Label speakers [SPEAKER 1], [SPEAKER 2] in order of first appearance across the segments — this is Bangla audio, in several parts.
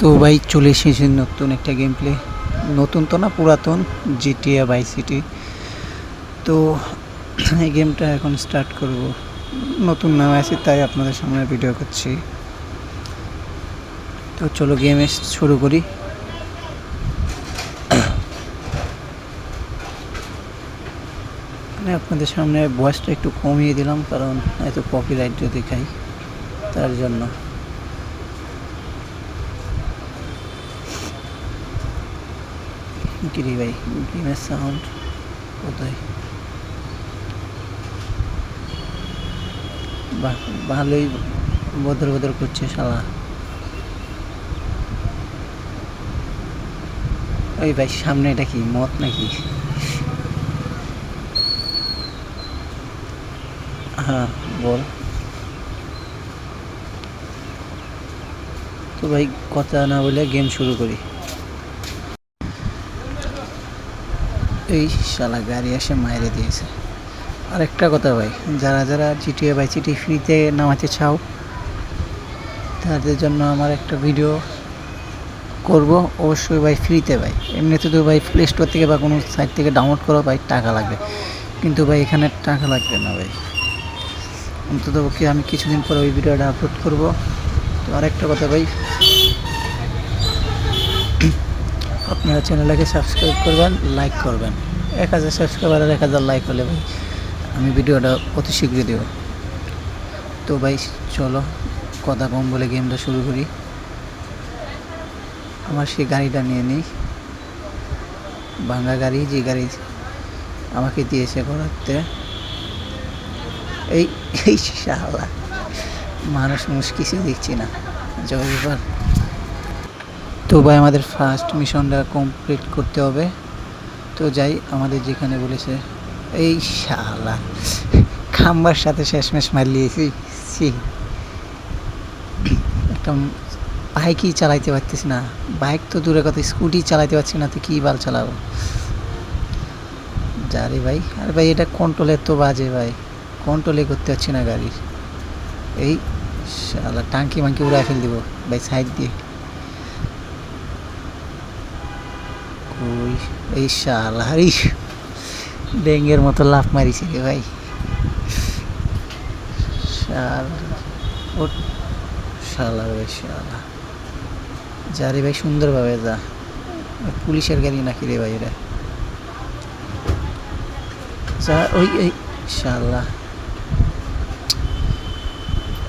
[SPEAKER 1] তো ভাই চলে এসেছে নতুন একটা গেম প্লে নতুন তো না, পুরাতন জিটিএ বাই সিটি তো এই গেমটা এখন স্টার্ট করব। নতুন নাম আছে, তাই আপনাদের সামনে ভিডিও করছি। তো চলো গেমে শুরু করি। মানে আপনাদের সামনে ভয়েসটা একটু কমিয়ে দিলাম, কারণ এত কপিরাইট যদি খাই তার জন্য। গিরি ভাই কোথায় বাহ ভালোই বদর বদর করছে শালা ওই ভাই সামনে এটা কি মত নাকি হ্যাঁ বল তো ভাই কথা না বলে গেম শুরু করি এই শালা গাড়ি এসে মাইরে দিয়েছে। আরেকটা কথা ভাই, যারা যারা জিটিএ বাই সিটি ফ্রিতে নামাতে চাও, তাদের জন্য আমার একটা ভিডিও করব। অবশ্যই ভাই ফ্রিতে ভাই। এমনিতে তো ভাই প্লে স্টোর থেকে বা কোনো সাইট থেকে ডাউনলোড করো ভাই টাকা লাগবে। কিন্তু ভাই এখানে টাকা লাগবে না ভাই। অন্তত আমি কিছুদিন পরে ওই ভিডিওটা আপলোড করব। তো আরেকটা কথা ভাই আপনারা চ্যানেলটাকে সাবস্ক্রাইব করবেন লাইক করবেন। এক হাজার সাবস্ক্রাইবার আর এক হাজার লাইক হলে ভাই আমি ভিডিওটা অতি শীঘ্রই দেব। তো ভাই, চলো কথা কম বলে গেমটা শুরু করি। আমার সেই গাড়িটা নিয়ে নিই। ভাঙ্গা গাড়ি, যে গাড়ি আমাকে দিয়েছে করাতে এই এই শালা, মানুষ মুষ কিছু দেখছি না। জয় তো ভাই, আমাদের ফার্স্ট মিশনটা কমপ্লিট করতে হবে। তো যাই, আমাদের যেখানে বলেছে, এই শালা, খাম্বার সাথে শেষমেশ মারলিয়েছি ছি। একটা বাইকই চালাইতে পারতেছি না। বাইক তো দূরে কথা স্কুটি চালাইতে পারছি না, তো কী বাল চালাবো? যা রে ভাই, আর ভাই, এটা কন্ট্রোলের তো বাজে ভাই। কন্ট্রোলে করতে পারছি না গাড়ির। এই শালা টাঙ্কি মাঙ্কি উড়াই ফেল দিব। ভাই সাইড দিয়ে। ওই এই শালা ডেঙ্গের মতো লাফ মারিছে রে ভাই। শালা ও শালা রে শালা যা রে ভাই, সুন্দরভাবে যা। পুলিশের গাড়ি নাকি রে ভাই এটা যা, ওই, এই শালা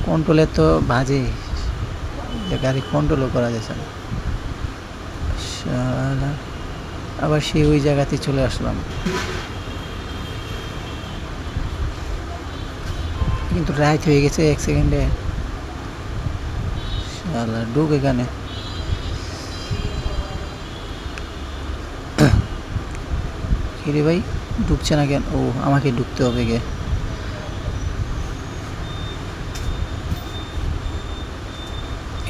[SPEAKER 1] কন্ট্রোলে তো বাজে। গাড়ি কন্ট্রোলও করা যাচ্ছে না। শালা আবার সেই ওই জায়গাতে চলে আসলাম। কিন্তু রাইট হয়ে গেছে এক সেকেন্ডে। শালা এখানে কিরে ভাই, ঢুকছে না কেন? ও, আমাকে ঢুকতে হবে গে।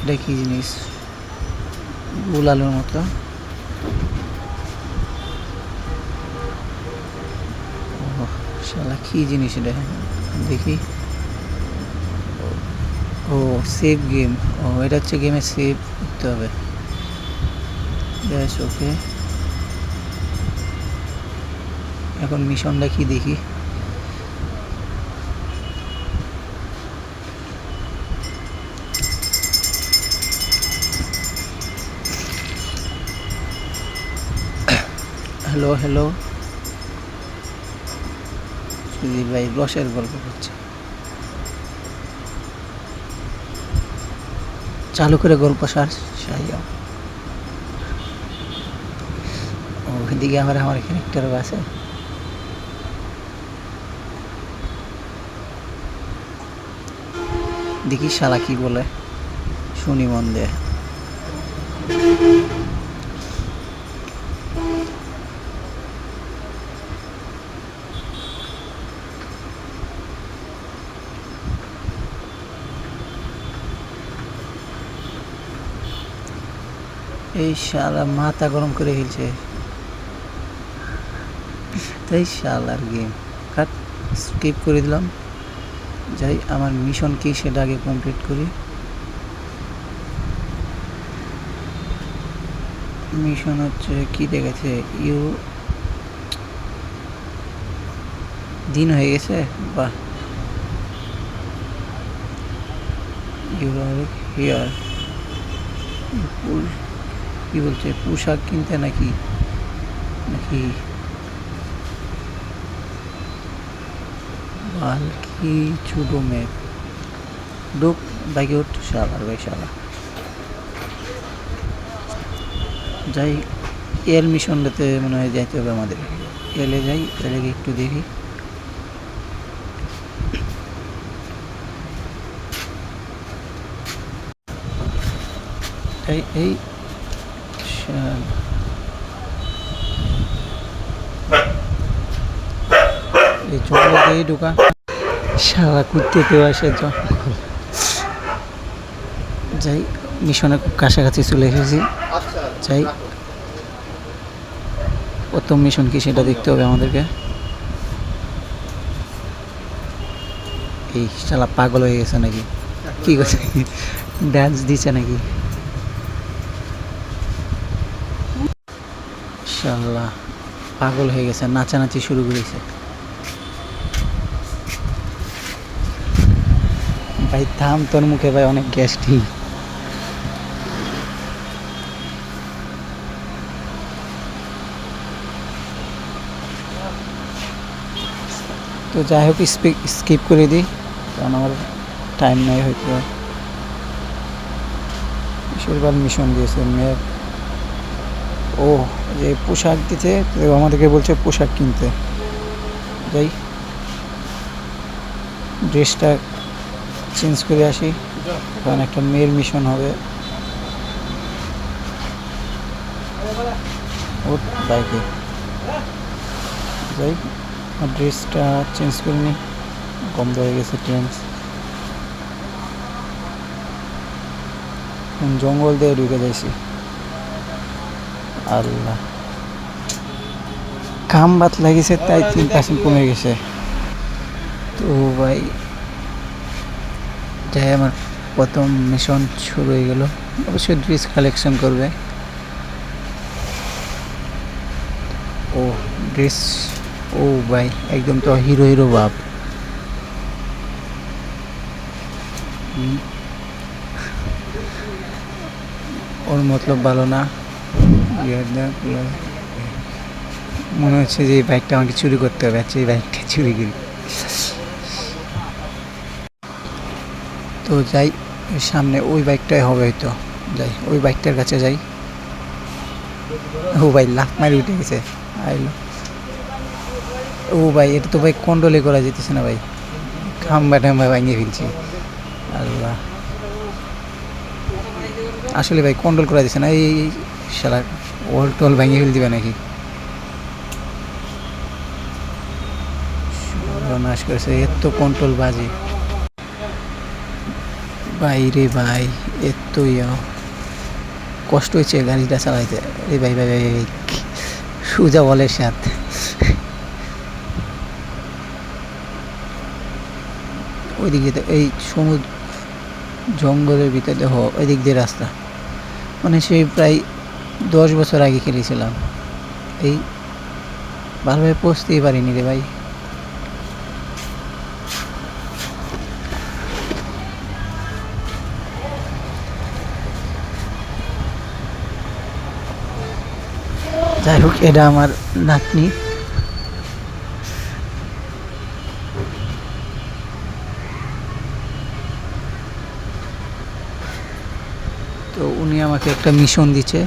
[SPEAKER 1] এটা কি জিনিস? গুল আলুর মতো। শালা কি জিনিস এটা? দেখি। ও সেভ গেম ও, এটা হচ্ছে গেমে সেভ করতে হবে। ব্যাস, ওকে। এখন মিশনটা কি দেখি? হ্যালো হ্যালো সুধীর ভাই রসের গল্প করছে। চালু করে গল্প সার সাইয়া ও, এদিকে আমার আমার ক্যারেক্টার আছে। দেখি শালা কি বলে, শুনি মন দিয়ে। এই শালা মাথা গরম করে ফেলছে। তাই শালার গেম কাট স্কিপ করে দিলাম। যাই, আমার মিশন কি সেটা আগে কমপ্লিট করি। মিশন হচ্ছে কি দেখেছে ইউ দিন হয়ে গেছে? বাহ। ইউ আর হিয়ার কি বলছে, পোশাক কিনতে নাকি? নাকি বালকি ছোটো মেয়ে? ঢুক বাইকে উঠ শালার ভাই যাই, এল মিশনটাতে মনে হয় যাইতে হবে আমাদের। এলে যাই, এলে গিয়ে একটু দেখি। এই এই শাল। এই দিয়েই ঢুকা। সারা কেউ আসে যাই, মিশনে খুব কাছাকাছি চলে এসেছি। যাই, প্রথম মিশন কি সেটা দেখতে হবে আমাদেরকে। এই শালা পাগল হয়ে গেছে নাকি? কি করছে? ডান্স দিচ্ছে নাকি? শাল্লাহ পাগল হয়ে গেছে, নাচানাচি শুরু করেছে। ভাই, থাম তোর মুখে ভাই, অনেক গ্যাস্টি তো যাই হোক স্কিপ করে দিই, কারণ আমার টাইম নেই হয়তো। কিশোরবার মিশন দিয়েছে মেয়ের ও, যে পোশাক দিতে আমাদেরকে বলছে পোশাক কিনতে। যাই, ড্রেসটা চেঞ্জ করে আসি। কারণ একটা মেয়ের মিশন হবে। ওর বাইকে। যাই, আর ড্রেসটা চেঞ্জ করে নিই। কম হয়ে গেছে ট্রেন্স জঙ্গল দিয়ে ঢুকে যাইছি। আল্লাহ। কাম বাত লাগিছে, তাই তিন পার্সেন্ট কমে গেছে। তো ভাই, যাই, আমার প্রথম মিশন শুরু হয়ে গেল। অবশ্যই ড্রেস কালেকশন করবে। ও ড্রেস ও ভাই, একদম তো হিরো হিরো ভাব ওর মতলব ভালো না। মনে হচ্ছে যে বাইকটা আমাকে চুরি করতে হবে আচ্ছা এই বাইকটা চুরি করি। তো যাই, সামনে ওই বাইকটাই হবে হয়তো, যাই, ওই বাইকটার কাছে যাই। ও ভাই, লাফ মারি উঠে গেছে, আইলো। ও ভাই, এটা তো ভাই কন্ট্রোলে করা যেতেছে না ভাই। খাম্বা টাম্বা ভাঙিয়ে ফেলছি। আল্লাহ। আসলে ভাই কন্ট্রোল করা যাচ্ছে না, এই সারা ওল টোল ভেঙে ফেল দিবে নাকি? সর্বনাশ করেছে, এত কন্ট্রোল বাজে। ভাই রে ভাই এত ইয়া কষ্ট হয়েছে গাড়িটা চালাইতে। রে ভাই ভাই ভাই সুজা বলের সাথে। ওইদিকে এই সমুদ্র জঙ্গলের ভিতরে দেখো, ওইদিক দিয়ে রাস্তা। মানে সেই প্রায় দশ বছর আগে খেলেছিলাম। এই ভালোভাবে পৌঁছতেই পারিনি রে ভাই। যাই হোক, এটা আমার নাতনি। তো উনি আমাকে একটা মিশন দিচ্ছে।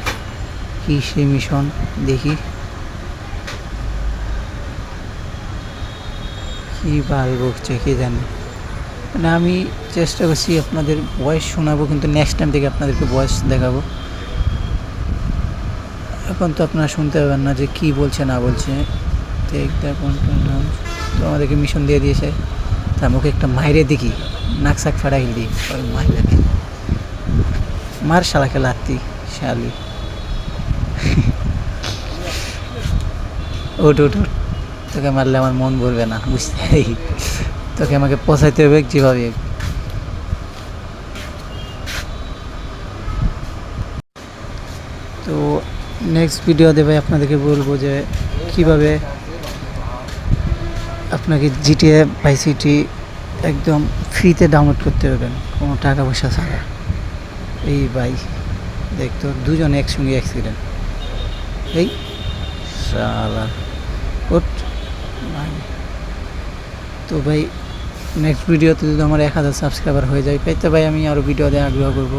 [SPEAKER 1] কি সেই মিশন? দেখি। কি বাল বকছে, কে জানে? মানে আমি চেষ্টা করছি আপনাদের ভয়েস শোনাবো, কিন্তু নেক্সট টাইম থেকে আপনাদেরকে ভয়েস দেখাবো। এখন তো আপনারা শুনতে পাবেন না যে কি বলছে, না বলছে। তো আমাদেরকে মিশন দিয়ে দিয়েছে। তা আমাকে একটা মাইরে দেখি। নাক সাক ফাড়াই দিই মাইরে মার শালাকে লাত্তি শালি ওট ওট ওট তোকে মারলে আমার মন ভরবে না, বুঝতে তোকে আমাকে পচাইতে হবে যেভাবে তো নেক্সট ভিডিও দেবে আপনাদেরকে বলব যে কীভাবে আপনাকে জিটিএ বাই সিটি একদম ফ্রিতে ডাউনলোড করতে পারবেন কোনো টাকা পয়সা ছাড়া। এই ভাই দেখতো দুজন একসঙ্গে অ্যাক্সিডেন্ট এই শালা। ওট তো ভাই নেক্সট ভিডিওতে যদি আমার এক হাজার সাবস্ক্রাইবার হয়ে যায় তাই তো ভাই আমি আরও ভিডিও দেওয়ার আগ্রহ করব।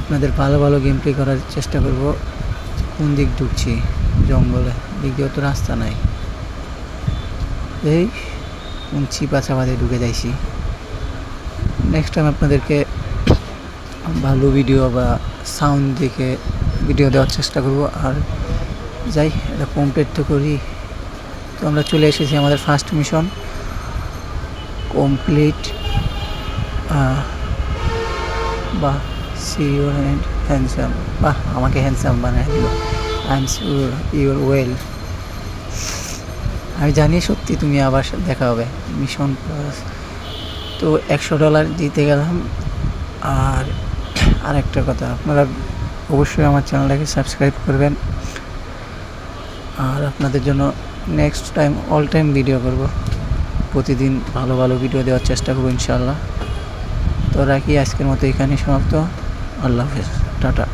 [SPEAKER 1] আপনাদের ভালো ভালো গেম প্লে করার চেষ্টা করব। কোন দিক ঢুকছি? জঙ্গলে। দিক দিয়ে তো রাস্তা নাই। এই, কোন চিপা চাপাতে ঢুকে যাইছি। নেক্সট টাইম আপনাদেরকে ভালো ভিডিও বা সাউন্ড দেখে ভিডিও দেওয়ার চেষ্টা করব। আর যাই, এটা কমপ্লিট তো করি। আমরা চলে এসেছি আমাদের ফার্স্ট মিশন কমপ্লিট বা সিওর অ্যান্ড হ্যান্ডসাম বাহ, আমাকে হ্যান্ডসাম বানায় দিল। I am sure your well আমি জানি সত্যি তুমি আবার দেখা হবে। মিশন প্লাস তো একশো ডলার দিতে গেলাম। আর আর একটা কথা, আপনারা অবশ্যই আমার চ্যানেলটাকে সাবস্ক্রাইব করবেন। আর আপনাদের জন্য next time all time video করব। প্রতিদিন ভালো ভালো ভিডিও দেওয়ার চেষ্টা করব ইনশাল্লাহ তো রাখি, আজকের মতো এখানেই সমাপ্ত। আল্লাহ হাফেজ। টাটা।